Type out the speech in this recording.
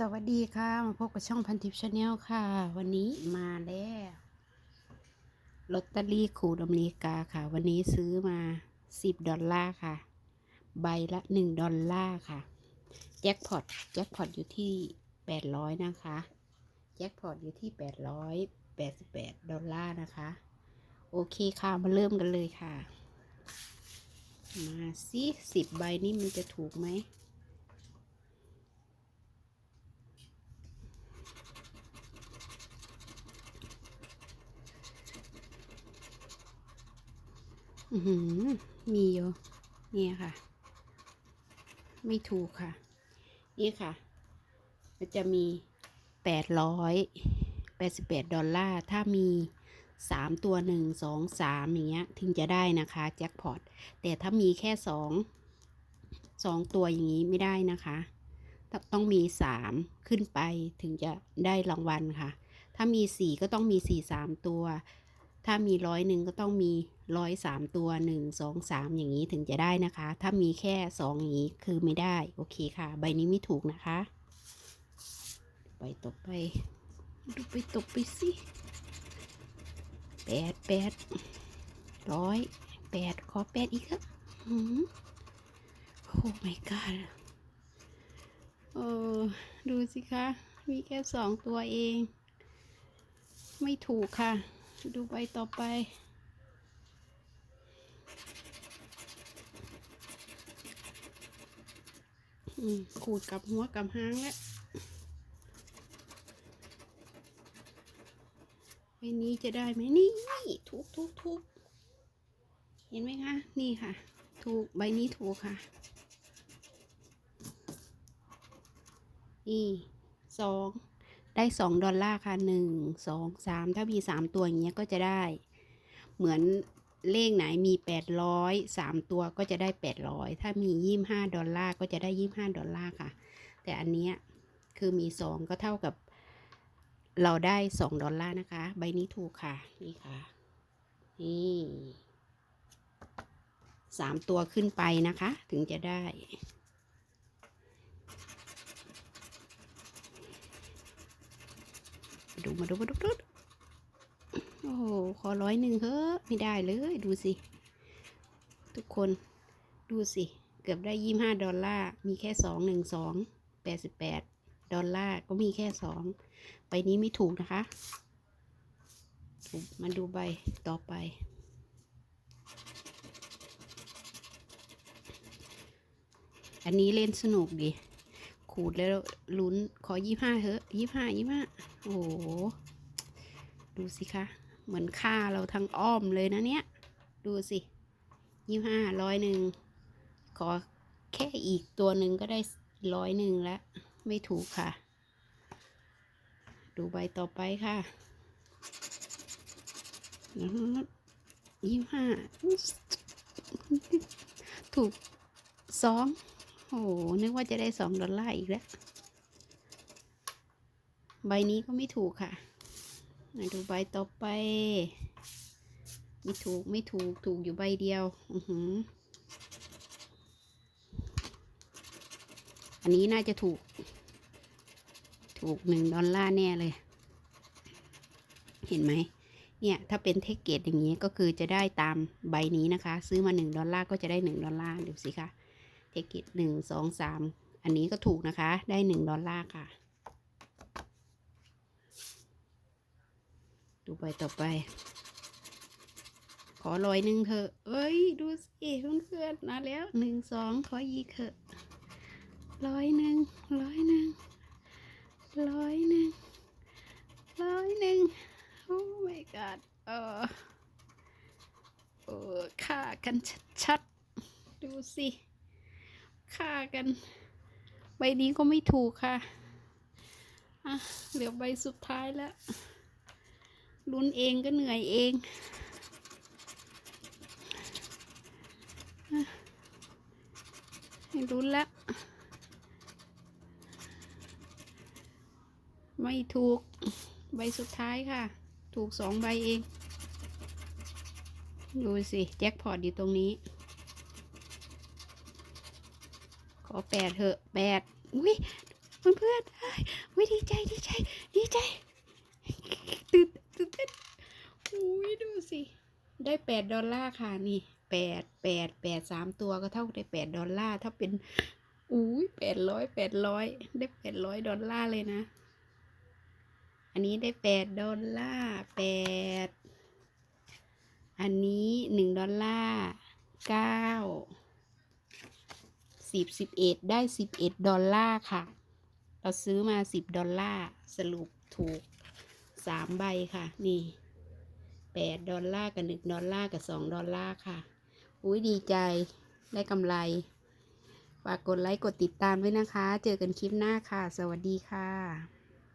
สวัสดีค่ะ มาพบกับช่องพันทิปชาแนลค่ะ วันนี้มาแล้วลอตเตอรี่ขูดอเมริกาค่ะ วันนี้ซื้อมา10ดอลลาร์ค่ะ ใบละ1ดอลลาร์ค่ะ แจ็คพอตแจ็คพอตอยู่ที่800นะคะ แจ็คพอตอยู่ที่888ดอลลาร์นะคะ โอเคค่ะ มาเริ่มกันเลยค่ะ มาสิ10ใบนี้มันจะถูกไหม อือหือ มีอยู่เนี่ยค่ะ ไม่ถูกค่ะ นี่ค่ะ มันจะมีแปดร้อยแปดสิบแปดดอลลาร์ ถ้ามีสามตัวหนึ่งสองสามอย่างเงี้ย ถึงจะได้นะคะ แจ็คพอต แต่ถ้ามีแค่สองสองตัวอย่างนี้ไม่ได้นะคะ ต้องต้องมีสามขึ้นไปถึงจะได้รางวัลค่ะ ถ้ามีสี่ก็ต้องมีสี่สามตัว ถ้ามีร้อยหนึ่งก็ต้องมีร้อยสามตัวหนึ่งสองสามอย่างนี้ถึงจะได้นะคะ ถ้ามีแค่สองอย่างนี้คือไม่ได้ โอเคค่ะ ใบนี้ไม่ถูกนะคะ ไปตกไป ดูไปตกไปสิแปดแปดร้อยแปดขอแปดอีกครับโอ้ my god เออดูสิคะ มีแค่สองตัวเอง ไม่ถูกค่ะ ดูใบต่อไป ขูดกับหัวกับหางแล้ว ใบนี้จะได้ไหมนี่ถูกถูกถูกเห็นไหมคะ นี่ค่ะ ถูกใบนี้ถูกค่ะ นี่สอง ได้สองดอลลาร์ค่ะหนึ่งสองสามถ้ามีสามตัวอย่างเงี้ยก็จะได้ เหมือนเลขไหนมีแปดร้อยสามตัวก็จะได้แปดร้อยถ้ามียี่ห้าดอลลาร์ก็จะได้ยี่ห้าดอลลาร์ค่ะ แต่อันเนี้ยคือมีสองก็เท่ากับ เราได้สองดอลลาร์นะคะ ใบนี้ถูกค่ะ นี่ค่ะ นี่สามตัวขึ้นไปนะคะ ถึงจะได้ มาดูมาดูมาดูดูโอ้โหขอร้อยหนึ่งเฮ้อไม่ได้เลยดูสิ ทุกคนดูสิ เกือบได้ยี่ห้าดอลลาร์มีแค่สองหนึ่งสองแปดสิบแปดดอลลาร์ก็มีแค่สองใบนี้ไม่ถูกนะคะ มาดูใบต่อไปอันนี้เล่นสนุกดิขูดแล้วลุ้น ขอยี่ห้าเถอะยี่ห้ายี่ห้า โอ้โห ดูสิคะ เหมือนฆ่าเราทั้งอ้อมเลยนะเนี่ย ดูสิยี่ห้าร้อยหนึ่ง ขอแค่อีกตัวหนึ่งก็ได้ร้อยหนึ่งแล้ว ไม่ถูกค่ะ ดูใบต่อไปค่ะยี่ห้าถูกสองโอ้โหนึกว่าจะได้สองดอลลาร์อีกแล้ว ใบนี้ก็ไม่ถูกค่ะมาดูใบต่อไป ไม่ถูกไม่ถูกถูกอยู่ใบเดียว อือหือ อันนี้น่าจะถูก ถูกหนึ่งดอลลาร์แน่เลย เห็นไหม เนี่ย ถ้าเป็นเทคเกตอย่างนี้ก็คือจะได้ตามใบนี้นะคะ ซื้อมาหนึ่งดอลลาร์ก็จะได้หนึ่งดอลลาร์ดูสิคะเทคเกตหนึ่งสองสามอันนี้ก็ถูกนะคะ ได้หนึ่งดอลลาร์ค่ะ ดูไปต่อไป ขอร้อยหนึ่งเถอะ เอ้ย ดูสิเพื่อนๆมาแล้วหนึ่งสองขอยีกเถอะร้อยหนึ่งร้อยหนึ่งร้อยหนึ่งร้อยหนึ่งโอ้ my god เออเออฆ่ากันชัดๆ ดูสิฆ่ากัน ใบนี้ก็ไม่ถูกค่ะ อะ เหลือใบสุดท้ายแล้ว ลุ้นเองก็เหนื่อยเอง ให้ลุ้นละไม่ถูก ใบสุดท้ายค่ะ ถูกสองใบเอง ดูสิ แจ็คพอตอยู่ตรงนี้ ขอแปดเถอะแปดอุ้ยเพื่อนๆเฮ้ยดีใจ ดีใจ ดีใจ ตื่นเต ได้แปดดอลลาร์ค่ะนี่แปดแปดแปดสามตัวก็เท่าได้แปดดอลลาร์ถ้าเป็นอุ้ยแปดร้อยแปดร้อยได้แปดร้อยดอลลาร์เลยนะ อันนี้ได้แปดดอลลาร์แปดอันนี้หนึ่งดอลลาร์เก้าสิบสิบเอ็ดได้สิบเอ็ดดอลลาร์ค่ะ เราซื้อมาสิบดอลลาร์สรุปถูกสามใบค่ะ นี่ 8 ดอลลาร์กับ1ดอลลาร์กับ2ดอลลาร์ค่ะ อุ้ยดีใจได้กำไร ฝากกดไลค์กดติดตามไว้นะคะ เจอกันคลิปหน้าค่ะ สวัสดีค่ะ